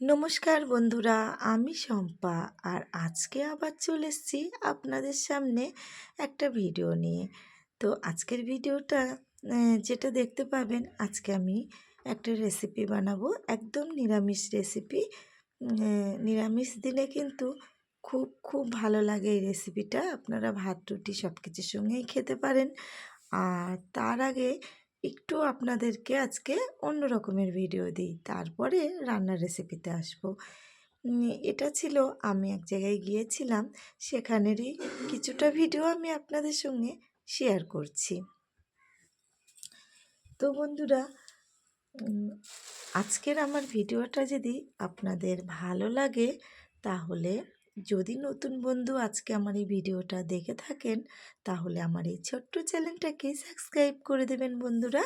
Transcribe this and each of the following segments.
নমস্কার বন্ধুরা, আমি শম্পা আর আজকে আবার চলে এসেছি আপনাদের সামনে একটা ভিডিও নিয়ে। তো আজকের ভিডিওটা যেটা দেখতে পাবেন, আজকে আমি একটা রেসিপি বানাবো, একদম নিরামিষ রেসিপি নিরামিষ দিনে কিন্তু খুব খুব ভালো লাগে এই রেসিপিটা আপনারা ভাত, রুটি সব কিছুর সঙ্গেই খেতে পারেন। আর তার আগে একটু আপনাদেরকে আজকে অন্য রকমের ভিডিও দিই। তারপরে রান্নার রেসিপিতে আসব। এটা ছিল, আমি এক জায়গায় গিয়েছিলাম, সেখানেরই কিছুটা ভিডিও আমি আপনাদের সঙ্গে শেয়ার করছি। তো বন্ধুরা আজকের আমার ভিডিওটা যদি আপনাদের ভালো লাগে, তাহলে যদি নতুন বন্ধু আজকে আমার এই ভিডিওটা দেখে থাকেন, তাহলে আমার এই ছোট্ট চ্যানেলটাকে সাবস্ক্রাইব করে দেবেন বন্ধুরা।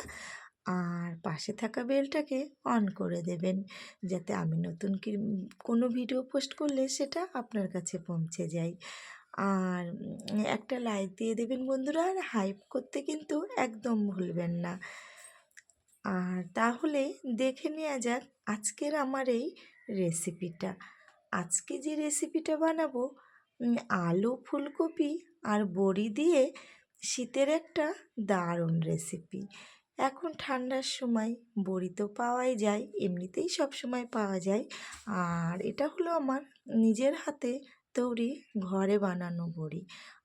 আর পাশে থাকা বেলটাকে অন করে দেবেন, যাতে আমি নতুন কি কোনো ভিডিও পোস্ট করলে সেটা আপনার কাছে পৌঁছে যায়। আর একটা লাইক দিয়ে দেবেন বন্ধুরা, আর হাইপ করতে কিন্তু একদম ভুলবেন না। আর তাহলে দেখে নেওয়া যাক আজকের আমার এই রেসিপিটা। আজকে যে রেসিপিটা বানাবো আলু ফুলকপি আর বড়ি দিয়ে শীতের একটা দারুণ রেসিপি এখন ঠান্ডার সময় বড়ি তো পাওয়াই যায়, এমনিতেই সব সময় পাওয়া যায়। আর এটা হলো আমার নিজের হাতে তৈরি ঘরে বানানো বড়ি।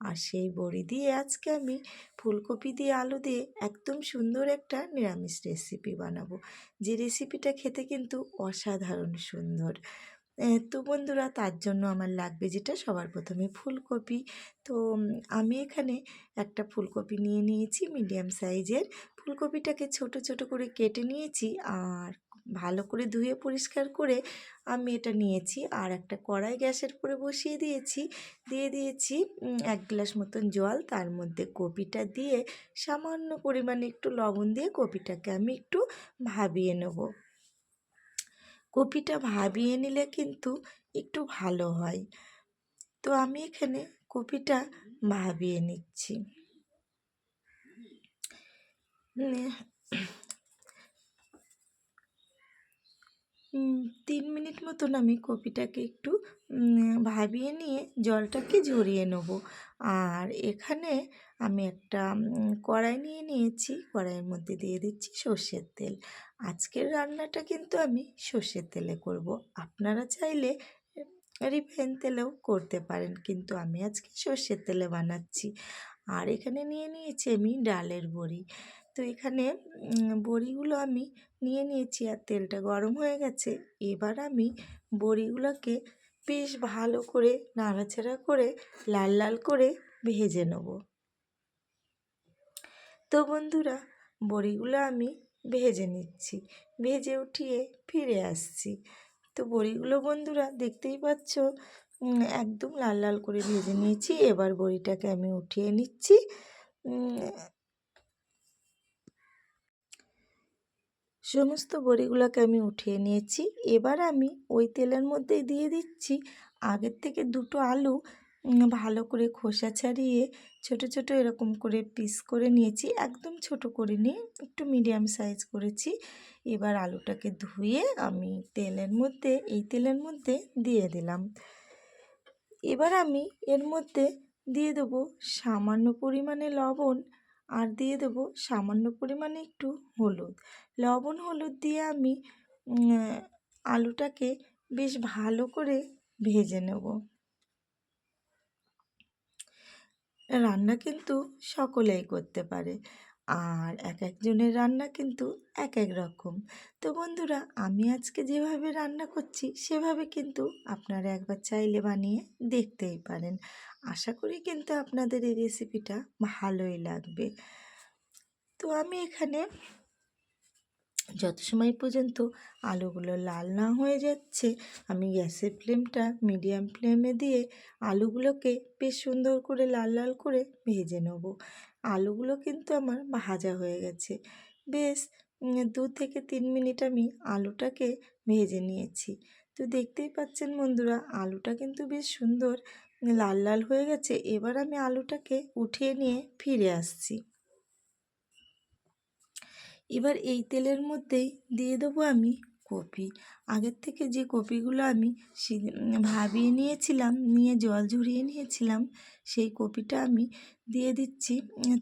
আর সেই বড়ি দিয়ে আজকে আমি ফুলকপি দিয়ে আলু দিয়ে একদম সুন্দর একটা নিরামিষ রেসিপি বানাবো। যে রেসিপিটা খেতে কিন্তু অসাধারণ সুন্দর। তো বন্ধুরা, তার জন্য আমার লাগবে যেটা সবার প্রথমে ফুলকপি। তো আমি এখানে একটা ফুলকপি নিয়ে নিয়েছি, মিডিয়াম সাইজের। ফুলকপিটাকে ছোট ছোট করে কেটে নিয়েছি আর ভালো করে ধুয়ে পরিষ্কার করে আমি এটা নিয়েছি আর একটা কড়াই গ্যাসের উপরে বসিয়ে দিয়েছি। দিয়ে দিয়েছি এক গ্লাস মতন জল, তার মধ্যে কপিটা দিয়ে সামান্য পরিমাণে একটু লবণ দিয়ে কপিটাকে আমি একটু ভাবিয়ে নেব। কপিটা ভাবিয়ে নিলে কিন্তু একটু ভালো হয়। তো আমি এখানে কপিটা ভাবিয়ে নিচ্ছি। তিন মিনিট মতন আমি কপিটাকে একটু ভাবিয়ে নিয়ে জলটাকে ঝরিয়ে নেব। আর এখানে আমি একটা কড়াই নিয়ে নিয়েছি। কড়াইয়ের মধ্যে দিয়ে দিচ্ছি সর্ষের তেল। আজকের রান্নাটা কিন্তু আমি সর্ষের তেলে করব। আপনারা চাইলে রিফাইন তেলেও করতে পারেন, কিন্তু আমি আজকে সর্ষের তেলে বানাচ্ছি। আর এখানে নিয়ে নিয়েছি আমি ডালের বড়ি। তো এখানে বড়িগুলো আমি নিয়ে নিয়েছি আর তেলটা গরম হয়ে গেছে। এবার আমি বড়িগুলোকে বেশ ভালো করে নাড়াচাড়া করে লাল লাল করে ভেজে নেব। তো বন্ধুরা, বড়িগুলো আমি ভেজে নিচ্ছি, ভেজে উঠিয়ে ফিরে আসছি। তো বড়িগুলো বন্ধুরা, দেখতেই পাচ্ছ একদম লাল লাল করে ভেজে নিয়েছি। এবার বড়িটাকে আমি উঠিয়ে নিচ্ছি সমস্ত বড়িগুলোকে আমি উঠিয়ে নিয়েছি। এবার আমি ওই তেলের মধ্যে দিয়ে দিচ্ছি আগের থেকে দুটো আলু। ভালো করে খোসা ছাড়িয়ে ছোট ছোট এরকম করে পিস করে নিয়েছি। একদম ছোট করে নিয়ে একটু মিডিয়াম সাইজ করেছি। এবার আলুটাকে ধুয়ে আমি তেলের মধ্যে, এই তেলের মধ্যে দিয়ে দিলাম। এবার আমি এর মধ্যে দিয়ে দেবো সামান্য পরিমাণে লবণ আর দিয়ে দেবো সামান্য পরিমাণে একটু হলুদ। লবণ হলুদ দিয়ে আমি আলুটাকে বেশ ভালো করে ভেজে নেব। রান্না কিন্তু সকলেই করতে পারে। আর এক একজনের রান্না কিন্তু এক এক রকম। তো বন্ধুরা, আমি আজকে যেভাবে রান্না করছি, সেভাবে কিন্তু আপনারা একবার চাইলে বানিয়ে দেখতেই পারেন। আশা করি কিন্তু আপনাদের এই রেসিপিটা ভালোই লাগবে। তো আমি এখানে যত সময় পর্যন্ত আলুগুলো লাল না হয়ে যাচ্ছে, আমি গ্যাসের ফ্লেমটা মিডিয়াম ফ্লেমে দিয়ে আলুগুলোকে বেশ সুন্দর করে লাল লাল করে ভেজে নেব। আলুগুলো কিন্তু আমার ভাজা হয়ে গেছে। বেশ দু থেকে তিন মিনিট আমি আলুটাকে ভেজে নিয়েছি। তো দেখতেই পাচ্ছেন বন্ধুরা, আলুটা কিন্তু বেশ সুন্দর লাল লাল হয়ে গেছে। এবার আমি আলুটাকে উঠিয়ে নিয়ে ফিরে আসছি। এবার এই তেলের মধ্যেই দিয়ে দেবো আমি কপি। আগের থেকে যে কপিগুলো আমি ভাবিয়ে নিয়েছিলাম, নিয়ে জল ঝরিয়ে নিয়েছিলাম, সেই কপিটা আমি দিয়ে দিচ্ছি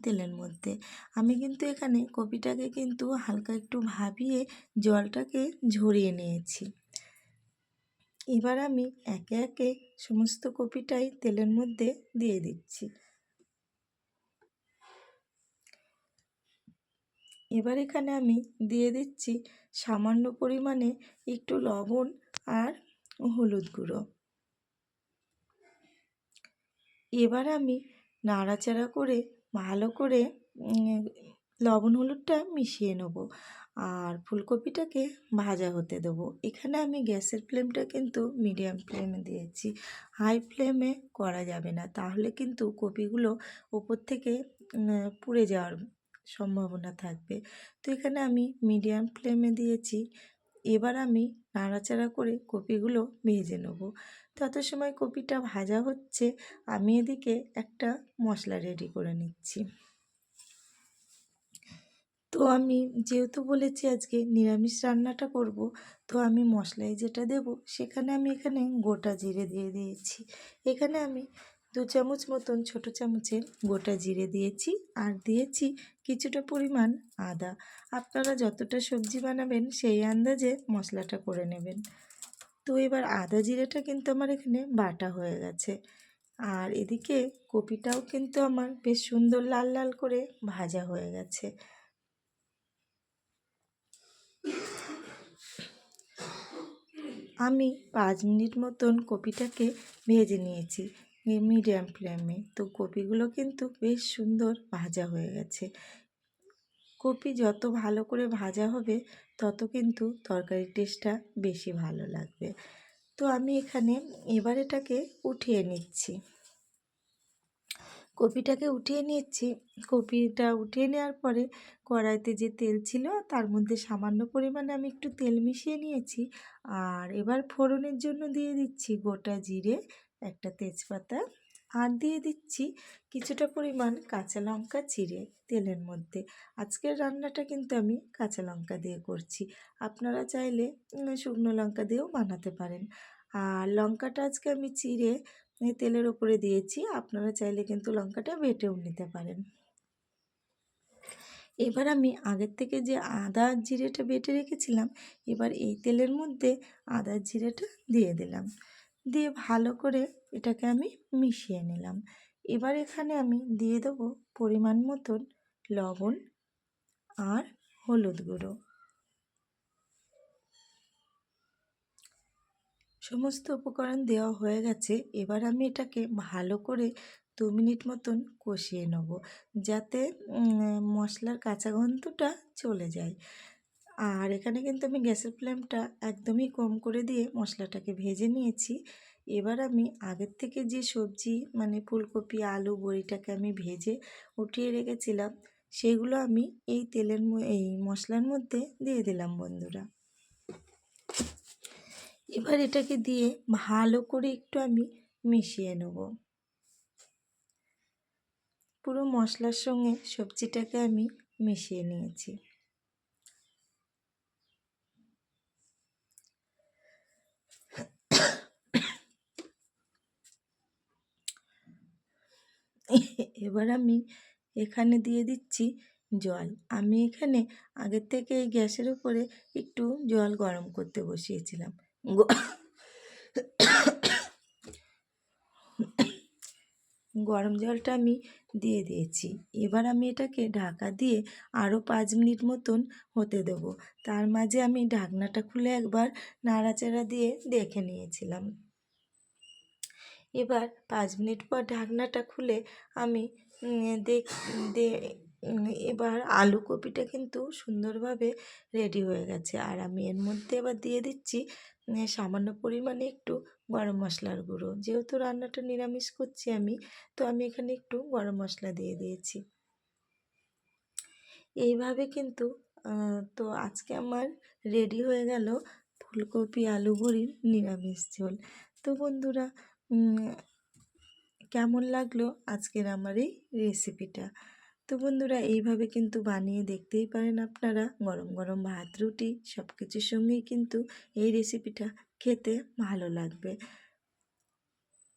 তেলের মধ্যে। আমি কিন্তু এখানে কপিটাকে কিন্তু হালকা একটু ভাবিয়ে জলটাকে ঝরিয়ে নিয়েছি। এবার আমি একে একে সমস্ত কপিটাই তেলের মধ্যে দিয়ে দিচ্ছি। এবার এখানে আমি দিয়ে দিচ্ছি সামান্য পরিমাণে একটু লবণ আর হলুদ গুঁড়ো। এবার আমি নাড়াচাড়া করে, ভালো করে লবণ হলুদটা মিশিয়ে নেব আর ফুলকপিটাকে ভাজা হতে দেবো। এখানে আমি গ্যাসের ফ্লেমটা কিন্তু মিডিয়াম ফ্লেমে দিয়েছি। হাই ফ্লেমে করা যাবে না, তাহলে কিন্তু কপিগুলো ওপর থেকে পুড়ে যাওয়ার সম্ভাবনা থাকবে। তো এখানে আমি মিডিয়াম ফ্লেমে দিয়েছি। এবার আমি নাড়াচাড়া করে কপিগুলো ভেজে নেব। তত সময় কপিটা ভাজা হচ্ছে, আমি এদিকে একটা মশলা রেডি করে নিচ্ছি। তো আমি যেহেতু বলেছি আজকে নিরামিষ রান্নাটা করব, তো আমি মশলায় যেটা দেব, সেখানে আমি এখানে গোটা জিরে দিয়ে দিয়েছি। এখানে আমি দু চামচ মতন ছোট চামচের গোটা জিরে দিয়েছি আর দিয়েছি কিছুটা পরিমাণ আদা। আপনারা যতটা সবজি বানাবেন সেই আন্দাজে মশলাটা করে নেবেন। তো এবার আদা জিরেটা কিন্তু আমার এখানে বাটা হয়ে গেছে। আর এদিকে কপিটাও কিন্তু আমার বেশ সুন্দর লাল লাল করে ভাজা হয়ে গেছে। আমি পাঁচ মিনিট মতন কপিটাকে ভেজে নিয়েছি। মিডিয়াম ফ্লেমে। তো কপিগুলো কিন্তু বেশ সুন্দর ভাজা হয়ে গেছে। কপি যত ভালো করে ভাজা হবে, তত কিন্তু তরকারির টেস্টটা বেশি ভালো লাগবে। তো আমি এখানে এবার এটাকে উঠিয়ে নিচ্ছি। কপিটাকে উঠিয়ে নিচ্ছি। কপিটা উঠিয়ে নেওয়ার পরে কড়াইতে যে তেল ছিল, তার মধ্যে সামান্য পরিমাণে আমি একটু তেল মিশিয়ে নিয়েছি। আর এবার ফোড়নের জন্য দিয়ে দিচ্ছি গোটা জিরে একটা তেজপাতা, আর দিয়ে দিচ্ছি কিছুটা পরিমাণ কাঁচা লঙ্কা চিড়ে তেলের মধ্যে। আজকের রান্নাটা কিন্তু আমি কাঁচা লঙ্কা দিয়ে করছি। আপনারা চাইলে শুকনো লঙ্কা দিয়েও বানাতে পারেন। আর লঙ্কাটা আজকে আমি চিড়ে তেলের ওপরে দিয়েছি। আপনারা চাইলে কিন্তু লঙ্কাটা বেটেও নিতে পারেন। এবার আমি আগের থেকে যে আদা জিরেটা বেটে রেখেছিলাম, এবার এই তেলের মধ্যে আদা জিরেটা দিয়ে দিলাম। দিয়ে ভালো করে এটাকে আমি মিশিয়ে নিলাম। এবার এখানে আমি দিয়ে দেবো পরিমাণ মতন লবণ আর হলুদ গুঁড়ো। সমস্ত উপকরণ দেওয়া হয়ে গেছে। এবার আমি এটাকে ভালো করে দু মিনিট মতন কষিয়ে নেব যাতে মশলার কাঁচা গন্ধটা চলে যায়। আর এখানে কিন্তু আমি গ্যাসের ফ্লেমটা একদমই কম করে দিয়ে মশলাটাকে ভেজে নিয়েছি। এবার আমি আগের থেকে যে সবজি মানে ফুলকপি, আলু, বড়িটাকে আমি ভেজে উঠিয়ে রেখেছিলাম, সেগুলো আমি এই তেলের এই মশলার মধ্যে দিয়ে দিলাম বন্ধুরা। এবার এটাকে দিয়ে ভালো করে একটু আমি মিশিয়ে নেব। পুরো মশলার সঙ্গে সবজিটাকে আমি মিশিয়ে নিয়েছি। এবার আমি এখানে দিয়ে দিচ্ছি জল। আমি এখানে আগের থেকে এই গ্যাসের উপরে একটু জল গরম করতে বসিয়েছিলাম। গরম জলটা আমি দিয়ে দিয়েছি। এবার আমি এটাকে ঢাকা দিয়ে আরও পাঁচ মিনিট মতন হতে দেবো। তার মাঝে আমি ঢাকনাটা খুলে একবার নাড়াচাড়া দিয়ে দেখে নিয়েছিলাম। এবার পাঁচ মিনিট পর ঢাকনাটা খুলে আমি দেখ দে- এবার আলু কপিটা কিন্তু সুন্দরভাবে রেডি হয়ে গেছে। আর আমি এর মধ্যে এবার দিয়ে দিচ্ছি সামান্য পরিমাণে একটু গরম মশলার গুঁড়ো। যেহেতু রান্নাটা নিরামিষ করছি আমি, তো আমি এখানে একটু গরম মশলা দিয়ে দিয়েছি। এইভাবে কিন্তু তো আজকে আমার রেডি হয়ে গেল ফুলকপি আলু বড়ির নিরামিষ ঝোল। তো বন্ধুরা কেমন লাগল আজকের আমার এই রেসিপিটা তো বন্ধুরা, এইভাবে কিন্তু বানিয়ে দেখতেই পারেন আপনারা। গরম গরম ভাত, রুটি সব কিছুর সঙ্গেই কিন্তু এই রেসিপিটা খেতে ভালো লাগবে।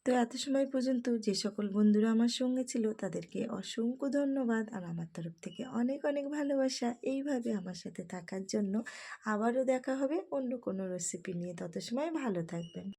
তো এত সময় পর্যন্ত যে সকল বন্ধুরা আমার সঙ্গে ছিল, তাদেরকে অসংখ্য ধন্যবাদ আর আমার তরফ থেকে অনেক অনেক ভালোবাসা। এইভাবে আমার সাথে থাকার জন্য আবারও দেখা হবে অন্য কোনো রেসিপি নিয়ে। তত সময় ভালো থাকবেন।